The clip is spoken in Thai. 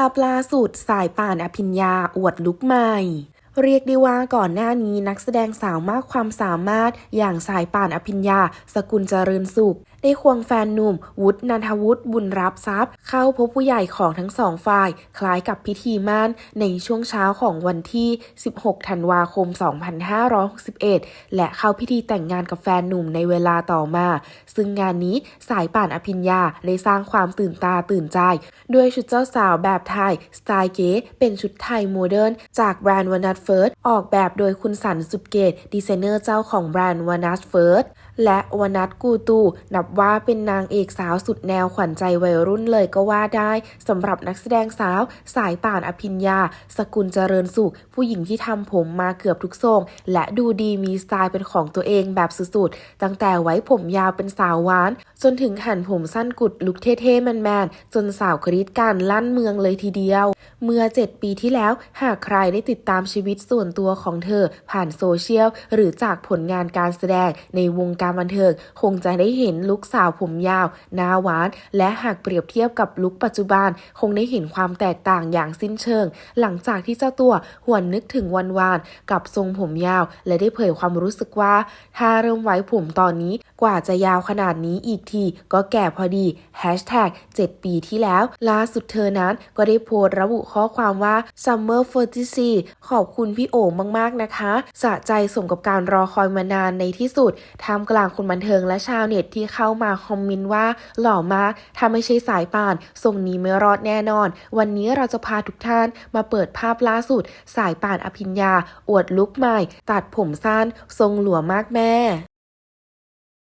าพล่าสุดสายป่านอภิญญาอวดลุกใหม่ เรียกได้ว่าก่อนหน้านี้นักแสดงสาวมากความสามารถ อย่างสายป่านอภิญญา สกุลเจริญสุข ได้ควงแฟนหนุ่ม วุฒินันทวุฒิบุญรับทรัพย์ เข้าพบผู้ใหญ่ของทั้งสองฝ่าย คล้ายกับพิธีมั่นในช่วงเช้าของวันที่ 16 ธันวาคม 2561 และเข้าพิธีแต่งงานกับแฟนหนุ่มในเวลาต่อมา ซึ่งงานนี้สายป่านอภิญญาได้สร้างความตื่นตาตื่นใจ ด้วยชุดเจ้าสาวแบบไทยสไตล์เก๋เป็นชุดไทยโมเดิร์นจากแบรนด์วนัทเฟิร์สออกแบบโดยคุณสันสุดเกต ดีไซเนอร์เจ้าของแบรนด์วานัทเฟิร์สและวานัทกูตู นับว่าเป็นนางเอกสาวสุดแนวขวัญใจวัยรุ่นเลยก็ว่าได้สำหรับนักแสดงสาว สายป่านอภิญญา สกุลเจริญสุข ผู้หญิงที่ทำผมมาเกือบทุกทรง และดูดีมีสไตล์เป็นของตัวเองแบบสุดๆ ตั้งแต่ไว้ผมยาวเป็นสาวหวาน จนถึงหั่นผมสั้นกุดลุคเท่ๆแมนๆจนสาวกรีดการลั่นเมืองเลยทีเดียว เมื่อ 7 ปีที่แล้วหากใครได้ติดตามชีวิตวิตส่วนตัวของเธอผ่านโซเชียล หรือจากผลงานการแสดงในวงการบันเทิงคงจะได้เห็นลุคสาวผมยาวหน้าหวาน และหากเปรียบเทียบกับลุคปัจจุบัน คงได้เห็นความแตกต่างอย่างสิ้นเชิง หลังจากที่เจ้าตัวหวนนึกถึงวันวานกับทรงผมยาว และได้เผยความรู้สึกว่า ถ้าเริ่มไว้ผมตอนนี้กว่าจะยาวขนาดนี้อีกที ก็แก่พอดี 7 ปีที่แล้ว ล่าสุดเธอนั้นก็ได้โพสต์ระบุข้อความว่า Summer 44ขอบคุณุณพี่โอ๋มากๆนะคะ สะใจสมกับการรอคอยมานานในที่สุดท่ามกลางคนบันเทิงและชาวเน็ตที่เข้ามาคอมเมนต์ว่าหล่อมากถ้าไม่ใช่สายป่านทรงนี้ไม่รอดแน่นอน วันนี้เราจะพาทุกท่านมาเปิดภาพล่าสุด สายป่านอภิญญา อวดลุกใหม่ ตัดผมสั้น ทรงหลัวมากแม่